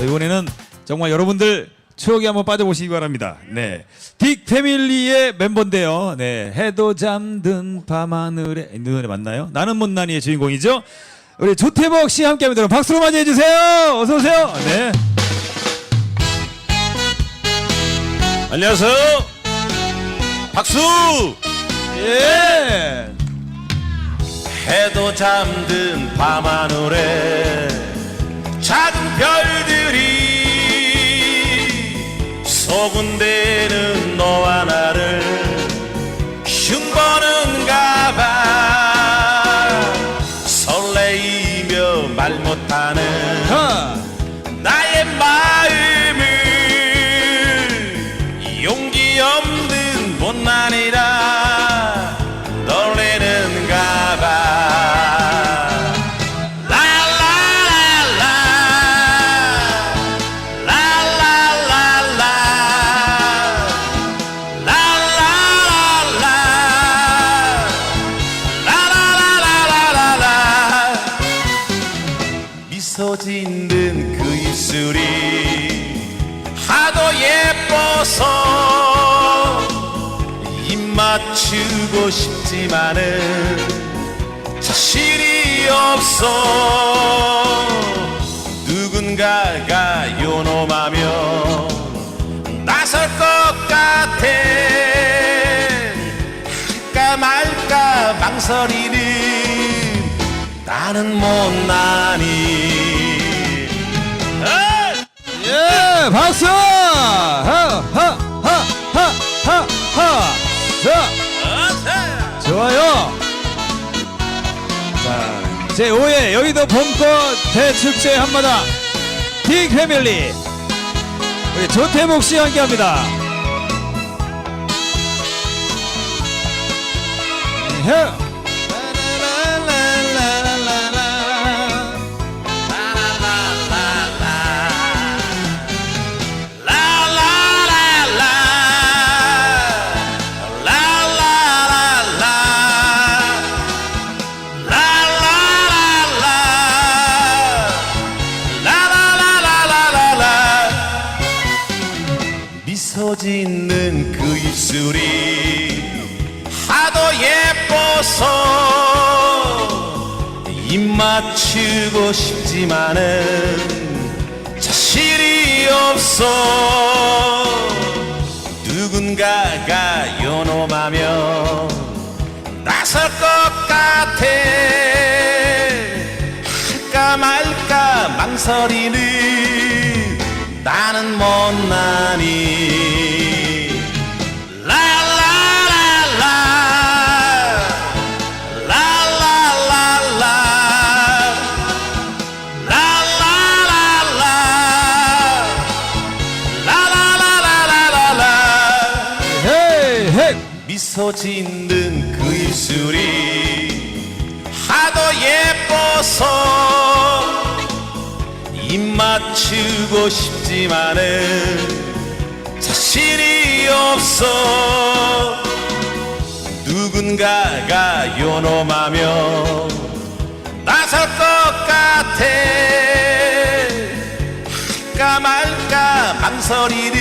자, 이번에는 정말 여러분들 추억에 한번 빠져보시기 바랍니다. 네. 딕 패밀리의 멤버인데요. 네. 해도 잠든 밤하늘에, 이 노래 맞나요? 나는 못난이의 주인공이죠. 우리 조태복 씨 함께 합니다. 박수로 맞이해 주세요. 어서 오세요. 네. 안녕하세요. 박수. 예. 해도 잠든 밤하늘에 말 못하는 그 입술이 하도 예뻐서 입 맞추고 싶지만은 자신이 없어 누군가가 요놈하면 나설 것 같아 할까 말까 망설이는 나는 못나니! 예, 박수! 하, 하, 하, 하, 하, 하. 자! 좋아요. 자, 제 5회 여의도 봄꽃 대축제 한마당 딕 패밀리 우리 조태복 씨 함께합니다. 예. 입술이 하도 예뻐서 입 맞추고 싶지만은 자신이 없어. 누군가가 요놈하면 나설 것 같아. 할까 말까 망설이는 나는 못나니 미소 짓는 그 입술이 하도 예뻐서 입 맞추고 싶지만은 자신이 없어. 누군가가 요놈하면 나설 것 같아. 할까 말까 망설이는